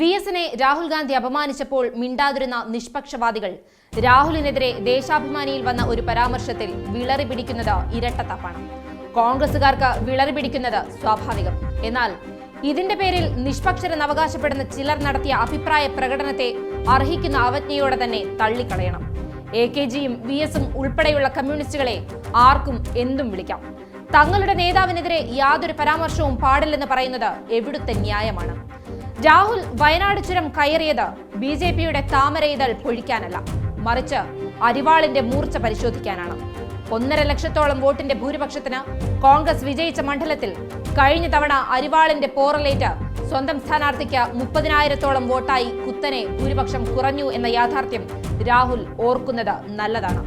V എസിനെ രാഹുൽ ഗാന്ധി അപമാനിച്ചപ്പോൾ മിണ്ടാതിരുന്ന നിഷ്പക്ഷവാദികൾ. രാഹുലിനെതിരെ ദേശാഭിമാനിയിൽ വന്ന ഒരു പരാമർശത്തിൽ വിളറി പിടിക്കുന്നത് ഇരട്ടത്താപ്പാണ്. കോൺഗ്രസുകാർക്ക് വിളറി പിടിക്കുന്നത് സ്വാഭാവികം. എന്നാൽ ഇതിന്റെ പേരിൽ നിഷ്പക്ഷരെന്ന് അവകാശപ്പെടുന്ന ചിലർ നടത്തിയ അഭിപ്രായ പ്രകടനത്തെ അർഹിക്കുന്ന അവജ്ഞയോടെ തന്നെ തള്ളിക്കളയണം. എ കെ ജിയും വി എസും ഉൾപ്പെടെയുള്ള കമ്മ്യൂണിസ്റ്റുകളെ ആർക്കും എന്തും വിളിക്കാം. തങ്ങളുടെ നേതാവിനെതിരെ യാതൊരു പരാമർശവും പാടില്ലെന്ന് പറയുന്നത് എവിടുത്തെ ന്യായമാണ്? രാഹുൽ വയനാട് ചുരം കയറിയത് ബി ജെ പിയുടെ താമരയിതൾ പൊഴിക്കാനല്ല. മറിച്ച് അരിവാളിന്റെ മൂർച്ച പരിശോധിക്കാനാണ്. ഒന്നര ലക്ഷത്തോളം വോട്ടിന്റെ ഭൂരിപക്ഷത്തിന് കോൺഗ്രസ് വിജയിച്ച മണ്ഡലത്തിൽ കഴിഞ്ഞ തവണ അരിവാളിന്റെ പോറലേറ്റ് സ്വന്തം സ്ഥാനാർത്ഥിക്ക് മുപ്പതിനായിരത്തോളം വോട്ടായി കുത്തനെ ഭൂരിപക്ഷം കുറഞ്ഞു എന്ന യാഥാർത്ഥ്യം രാഹുൽ ഓർക്കുന്നത് നല്ലതാണ്.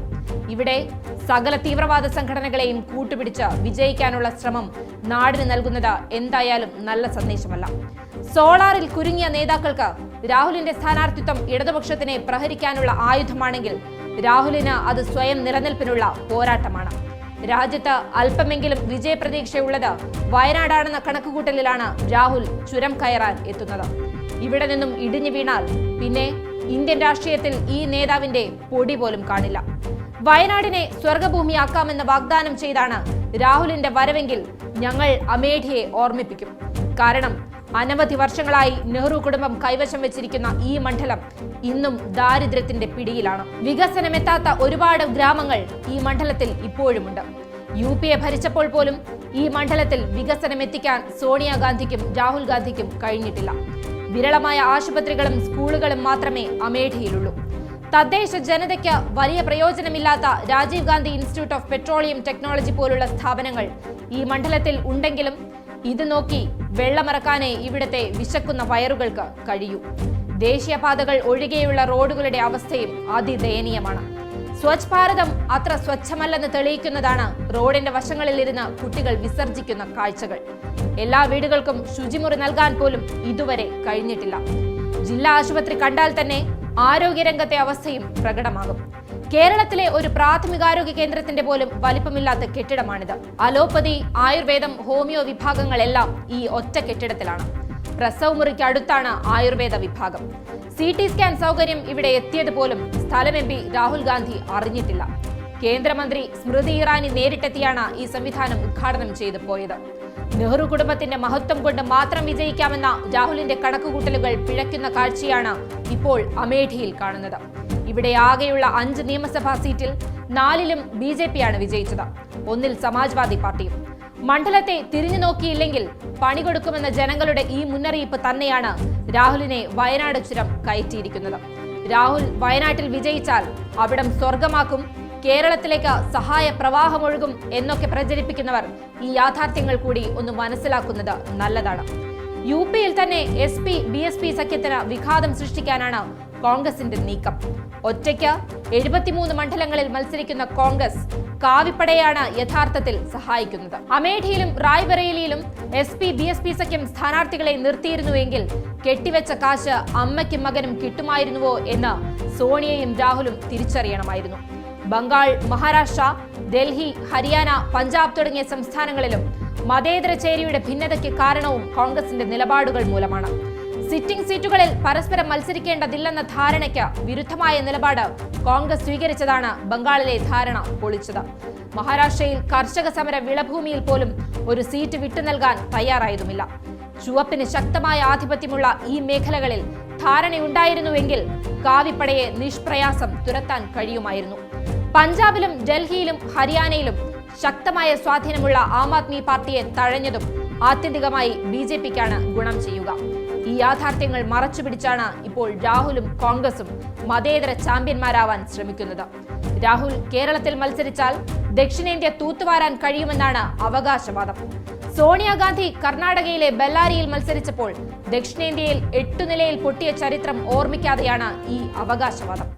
ഇവിടെ സകല തീവ്രവാദ സംഘടനകളെയും കൂട്ടുപിടിച്ച് വിജയിക്കാനുള്ള ശ്രമം നാടിന് നൽകുന്നത് എന്തായാലും നല്ല സന്ദേശമല്ല. സോളാറിൽ കുരുങ്ങിയ നേതാക്കൾക്ക് രാഹുലിന്റെ സ്ഥാനാർത്ഥിത്വം ഇടതുപക്ഷത്തിനെ പ്രഹരിക്കാനുള്ള ആയുധമാണെങ്കിൽ രാഹുലിന് അത് സ്വയം നിലനിൽപ്പിനുള്ള പോരാട്ടമാണ്. രാജ്യത്ത് അല്പമെങ്കിലും വിജയപ്രതീക്ഷയുള്ളത് വയനാടാണെന്ന കണക്കുകൂട്ടലിലാണ് രാഹുൽ ചുരം കയറാൻ എത്തുന്നത്. ഇവിടെ നിന്നും ഇടിഞ്ഞു വീണാൽ പിന്നെ ഇന്ത്യൻ രാഷ്ട്രീയത്തിൽ ഈ നേതാവിന്റെ പൊടി പോലും കാണില്ല. വയനാടിനെ സ്വർഗഭൂമിയാക്കാമെന്ന് വാഗ്ദാനം ചെയ്താണ് രാഹുലിന്റെ വരവെങ്കിൽ ഞങ്ങൾ അമേഠിയെ ഓർമ്മിപ്പിക്കും. കാരണം അനവധി വർഷങ്ങളായി നെഹ്റു കുടുംബം കൈവശം വെച്ചിരിക്കുന്ന ഈ മണ്ഡലം ഇന്നും ദാരിദ്ര്യത്തിന്റെ പിടിയിലാണ്. വികസനമെത്താത്ത ഒരുപാട് ഗ്രാമങ്ങൾ ഈ മണ്ഡലത്തിൽ ഇപ്പോഴുമുണ്ട്. യു പി എ ഭരിച്ചപ്പോൾ പോലും ഈ മണ്ഡലത്തിൽ വികസനം എത്തിക്കാൻ സോണിയാഗാന്ധിക്കും രാഹുൽ ഗാന്ധിക്കും കഴിഞ്ഞിട്ടില്ല. വിരളമായ ആശുപത്രികളും സ്കൂളുകളും മാത്രമേ അമേഠിയിലുള്ളൂ. തദ്ദേശ ജനതയ്ക്ക് വലിയ പ്രയോജനമില്ലാത്ത Rajiv Gandhi institute of petroleum technology പോലുള്ള സ്ഥാപനങ്ങൾ ഈ മണ്ഡലത്തിൽ ഉണ്ടെങ്കിലും ഇത് നോക്കി വെള്ളമിറക്കാനേ ഇവിടത്തെ വിശക്കുന്ന വയറുകൾക്ക് കഴിയൂ. ദേശീയപാതകൾ ഒഴികെയുള്ള റോഡുകളുടെ അവസ്ഥയും അതിദയനീയമാണ്. സ്വച്ഛ് ഭാരതം അത്ര സ്വച്ഛമല്ലെന്ന് തെളിയിക്കുന്നതാണ് റോഡിന്റെ വശങ്ങളിൽ ഇരുന്ന് കുട്ടികൾ വിസർജിക്കുന്ന കാഴ്ചകൾ. എല്ലാ വീടുകൾക്കും ശുചിമുറി നൽകാൻ പോലും ഇതുവരെ കഴിഞ്ഞിട്ടില്ല. ജില്ലാ ആശുപത്രി കണ്ടാൽ തന്നെ ആരോഗ്യരംഗത്തെ അവസ്ഥയും പ്രകടമാകും. കേരളത്തിലെ ഒരു പ്രാഥമികാരോഗ്യ കേന്ദ്രത്തിന്റെ പോലും വലിപ്പമില്ലാത്ത കെട്ടിടമാണിത്. അലോപ്പതി ആയുർവേദം ഹോമിയോ വിഭാഗങ്ങളെല്ലാം ഈ ഒറ്റ കെട്ടിടത്തിലാണ്. പ്രസവ മുറിക്ക് അടുത്താണ് ആയുർവേദ വിഭാഗം. സി ടി സ്കാൻ സൗകര്യം ഇവിടെ എത്തിയത് പോലും സ്ഥലം എം പി രാഹുൽ ഗാന്ധി അറിഞ്ഞിട്ടില്ല. കേന്ദ്രമന്ത്രി സ്മൃതി ഇറാനി നേരിട്ടെത്തിയാണ് ഈ സംവിധാനം ഉദ്ഘാടനം ചെയ്തു പോയത്. നെഹ്റു കുടുംബത്തിന്റെ മഹത്വം കൊണ്ട് മാത്രം വിജയിക്കാമെന്ന രാഹുലിന്റെ കണക്കുകൂട്ടലുകൾ പിഴയ്ക്കുന്ന കാഴ്ചയാണ് ഇപ്പോൾ അമേഠിയിൽ കാണുന്നത്. ഇവിടെ ആകെയുള്ള അഞ്ച് നിയമസഭാ സീറ്റിൽ നാലിലും ബി ജെ പിയാണ് വിജയിച്ചത്. ഒന്നിൽ സമാജ്വാദി പാർട്ടിയും. മണ്ഡലത്തെ തിരിഞ്ഞു നോക്കിയില്ലെങ്കിൽ പണി കൊടുക്കുമെന്ന ജനങ്ങളുടെ ഈ മുന്നറിയിപ്പ് തന്നെയാണ് രാഹുലിനെ വയനാട് ചുരം കയറ്റിയിരിക്കുന്നത്. രാഹുൽ വയനാട്ടിൽ വിജയിച്ചാൽ അവിടം സ്വർഗമാക്കും കേരളത്തിലേക്ക് സഹായ പ്രവാഹമൊഴുകും എന്നൊക്കെ പ്രചരിപ്പിക്കുന്നവർ ഈ യാഥാർത്ഥ്യങ്ങൾ കൂടി ഒന്ന് മനസ്സിലാക്കുന്നത് നല്ലതാണ്. യു പിയിൽ തന്നെ S P B S P സഖ്യത്തിന് വിഘാതം സൃഷ്ടിക്കാനാണ് കോൺഗ്രസിന്റെ നീക്കം. ഒറ്റയ്ക്ക് എഴുപത്തിമൂന്ന് മണ്ഡലങ്ങളിൽ മത്സരിക്കുന്ന കോൺഗ്രസ് കാവിപ്പടയാണ് യഥാർത്ഥത്തിൽ സഹായിക്കുന്നത്. അമേഠിയിലും റായ്ബറേലിയിലും S P B S P സഖ്യം സ്ഥാനാർത്ഥികളെ നിർത്തിയിരുന്നുവെങ്കിൽ കെട്ടിവെച്ച കാശ് അമ്മയ്ക്കും മകനും കിട്ടുമായിരുന്നുവോ എന്ന് സോണിയയും രാഹുലും തിരിച്ചറിയണമായിരുന്നു. ബംഗാൾ മഹാരാഷ്ട്ര ഡൽഹി ഹരിയാന പഞ്ചാബ് തുടങ്ങിയ സംസ്ഥാനങ്ങളിലും മതേതര ചേരിയുടെ ഭിന്നതയ്ക്ക് കാരണവും കോൺഗ്രസിന്റെ നിലപാടുകൾ മൂലമാണ്. സിറ്റിംഗ് സീറ്റുകളിൽ പരസ്പരം മത്സരിക്കേണ്ടതില്ലെന്ന ധാരണയ്ക്ക് വിരുദ്ധമായ നിലപാട് കോൺഗ്രസ് സ്വീകരിച്ചതാണ് ബംഗാളിലെ ധാരണ പൊളിച്ചത്. മഹാരാഷ്ട്രയിൽ കർഷക സമര വിളഭൂമിയിൽ പോലും ഒരു സീറ്റ് വിട്ടു നൽകാൻ തയ്യാറായതുമില്ല. ചുവപ്പിന് ശക്തമായ ആധിപത്യമുള്ള ഈ മേഖലകളിൽ ധാരണയുണ്ടായിരുന്നുവെങ്കിൽ കാവിപ്പടയെ നിഷ്പ്രയാസം തുരത്താൻ കഴിയുമായിരുന്നു. പഞ്ചാബിലും ഡൽഹിയിലും ഹരിയാനയിലും ശക്തമായ സ്വാധീനമുള്ള ആം ആദ്മി പാർട്ടിയെ തഴഞ്ഞതും ആത്യന്തികമായി ബി ജെ പിക്കാണ് ഗുണം ചെയ്യുക. ഈ യാഥാർത്ഥ്യങ്ങൾ മറച്ചുപിടിച്ചാണ് ഇപ്പോൾ രാഹുലും കോൺഗ്രസും മതേതര ചാമ്പ്യന്മാരാവാൻ ശ്രമിക്കുന്നത്. രാഹുൽ കേരളത്തിൽ മത്സരിച്ചാൽ ദക്ഷിണേന്ത്യ തൂത്തുവാരാൻ കഴിയുമെന്നാണ് അവകാശവാദം. സോണിയാഗാന്ധി കർണാടകയിലെ ബെല്ലാരിയിൽ മത്സരിച്ചപ്പോൾ ദക്ഷിണേന്ത്യയിൽ എട്ടു നിലയിൽ പൊട്ടിയ ചരിത്രം ഓർമ്മിക്കാതെയാണ് ഈ അവകാശവാദം.